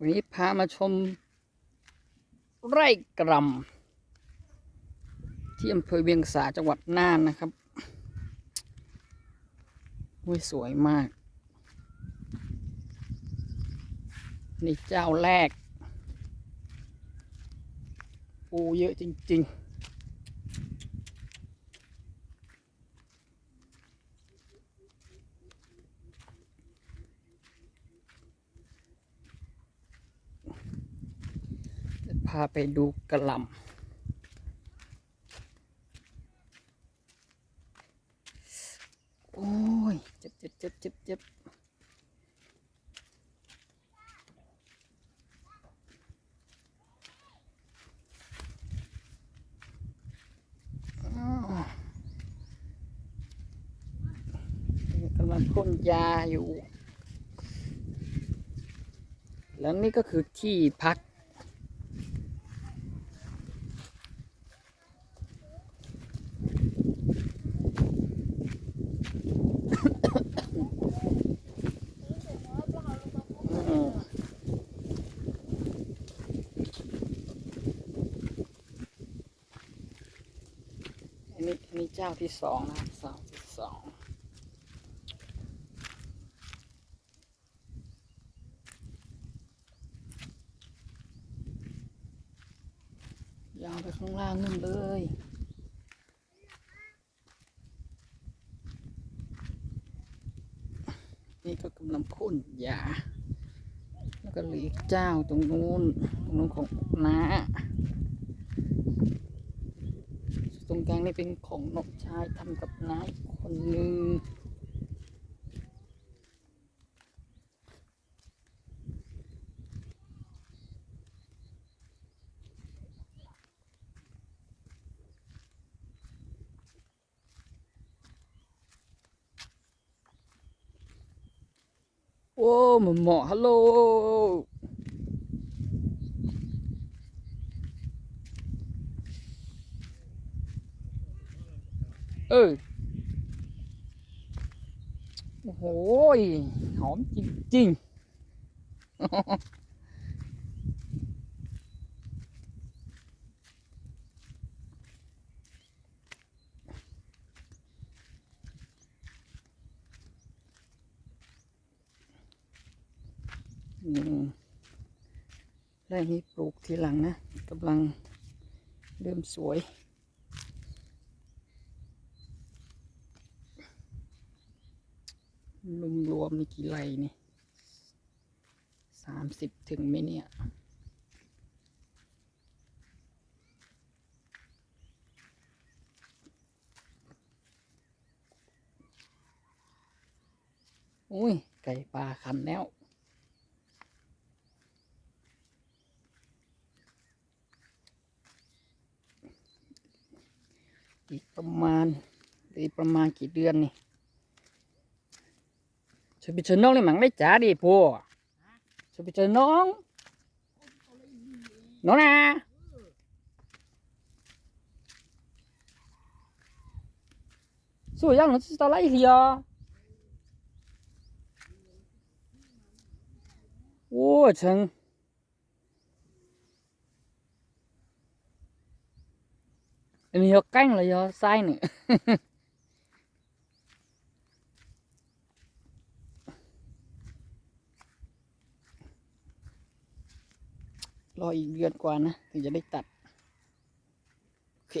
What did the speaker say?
วันนี้พามาชม ไร่กรมที่อำเภอเวียงสาจังหวัดน่านนะครับอุ้ยสวยมาก นี่เจ้าแรก ปูเยอะจริง ๆ พาไปดูกระลำ โอ้ย เจ็บเจ็บเจ็บเจ็บเจ็บกำลังพ่นยาอยู่ แล้วนี่ก็คือที่พัก อืม อันนี้เจ้าที่สองนะครับเสาที่สองยาวไปข้างล่างนู่นเลยนี่ก็กำลังพ่นยาแล้วก็เหลืออีกเจ้าตรงนู้นตรงนู้นของน้า ตรงกลางนี่เป็นของนกชายทำกับน้าคนนึงโอ้หมอหมอฮัลโหล เออ โอ้โหยหอมจริงๆอืมไร่นี้ปลูกทีหลังนะกำลังเริ่มสวย รวมรวมมีกี่ไรนี่สามสิบถึงไหมเนี่ย อุ้ย ไก่ปลาขันแล้วอีกประมาณอีกประมาณกี่เดือนนี่ จะไปเจอน้องเลยหมังได้จ๋าดิพวกจะไปเจอน้องน้องนะสู้ยังหรือจะอะไรเหรอโอ้เชิงอันนี้ยกกั้งเลยยอไส้เนี่ย รออีกเดือนกว่านะ ถึงจะได้ตัด โอเค